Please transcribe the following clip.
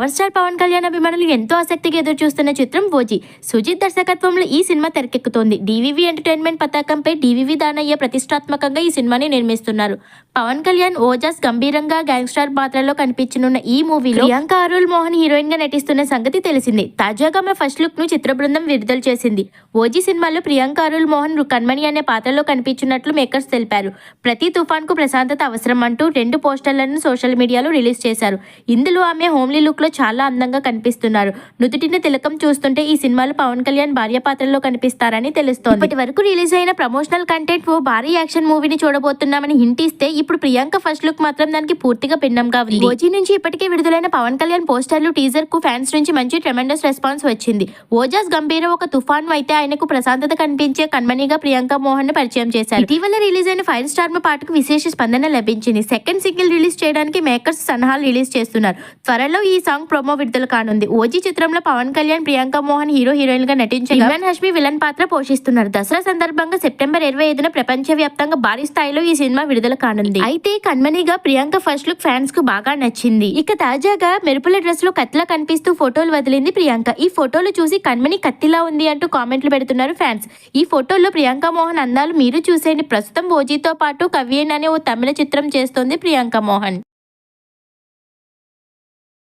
Power star Pawan Kalyan అభిమానులు ఎంతో ఆసక్తిగా ఎదురు చూస్తున్న చిత్రం ఓజీ. సుజిత్ దర్శకత్వంలో ఈ సినిమా తెరకెక్కుతోంది. డివివి ఎంటర్టైన్మెంట్ పతాకంపై డివివి దానయ్య ప్రతిష్టాత్మకంగా ఈ సినిమాని నిర్మిస్తున్నారు. పవన్ కళ్యాణ్ ఓజాస్ గంభీరంగా గ్యాంగ్స్టార్ పాత్రలో కనిపించనున్న ఈ మూవీలో ప్రియాంక అరుల్ మోహన్ హీరోయిన్గా నటిస్తున్న సంగతి తెలిసిందే. తాజాగా ఆమె ఫస్ట్ లుక్ను చిత్ర బృందం విడుదల చేసింది. ఓజీ సినిమాలో ప్రియాంక అరుల్ మోహన్ కన్మణి అనే పాత్రలో కనిపించినట్లు మేకర్స్ తెలిపారు. ప్రతి తుఫాన్కు ప్రశాంతత అవసరం అంటూ రెండు పోస్టర్లను సోషల్ మీడియాలో రిలీజ్ చేశారు. ఇందులో ఆమె హోమ్లీ లుక్లో చాలా అందంగా కనిపిస్తున్నారు. నుదుటిన తిలకం చూస్తుంటే ఈ సినిమాలో పవన్ కళ్యాణ్ భార్య పాత్రలో కనిపిస్తారని తెలుస్తోంది. ఇప్పటి వరకు రిలీజ్ అయిన ప్రమోషనల్ కంటెంట్ ఓ భారీ యాక్షన్ మూవీని చూడబోతున్నామని హింట్ ఇస్తే ఇప్పుడు ప్రియాంక ఫస్ట్ లుక్ మాత్రం దానికి పూర్తిగా భిన్నంగా ఉంది. ఓజీ నుంచి ఇప్పటికే విడుదలైన పవన్ కళ్యాణ్ పోస్టర్లు టీజర్కు ఫ్యాన్స్ నుంచి మంచి ట్రెమెండస్ రెస్పాన్స్ వచ్చింది. ఓజాస్ గంభీర ఒక తుఫాన్ అయితే ఆయనకు ప్రశాంతత కనిపించే కన్మణిగా ప్రియాంక మోహన్ని పరిచయం చేశారు. ఇటీవల రిలీజ్ అయిన ఫైర్ స్టార్ పాటకు విశేష స్పందన లభించింది. సెకండ్ సింగిల్ రిలీజ్ చేయడానికి మేకర్స్ సన్నాహాలు రిలీజ్ చేస్తున్నారు. త్వరలో ఈ సాంగ్ ప్రోమో విడుదల కానుంది ఓజీ చిత్రంలో పవన్ కళ్యాణ్ ప్రియాంక మోహన్ హీరో హీరోయిన్గా నటించగా ఇమ్రాన్ హష్మి విలన్ పాత్ర పోషిస్తున్నారు. దసరా సందర్భంగా సెప్టెంబర్ ఇరవై ఐదున ప్రపంచ వ్యాప్తంగా భారీ స్థాయిలో ఈ సినిమా విడుదల కానుంది. అయితే కన్మణిగా ప్రియాంక ఫస్ట్ లుక్ ఫ్యాన్స్కు బాగా నచ్చింది. ఇక తాజాగా మెరుపుల డ్రెస్లో కత్తిలా కనిపిస్తూ ఫోటోలు వదిలింది ప్రియాంక. ఈ ఫోటోలు చూసి కన్మణి కత్తిలా ఉంది అంటూ కామెంట్లు పెడుతున్నారు ఫ్యాన్స్. ఈ ఫోటోల్లో ప్రియాంక మోహన్ అందాలు మీరు చూసేయండి. ప్రస్తుతం ఓజీతో పాటు కవ్యేన్ అనే ఓ తమిళ చిత్రం చేస్తోంది ప్రియాంక మోహన్.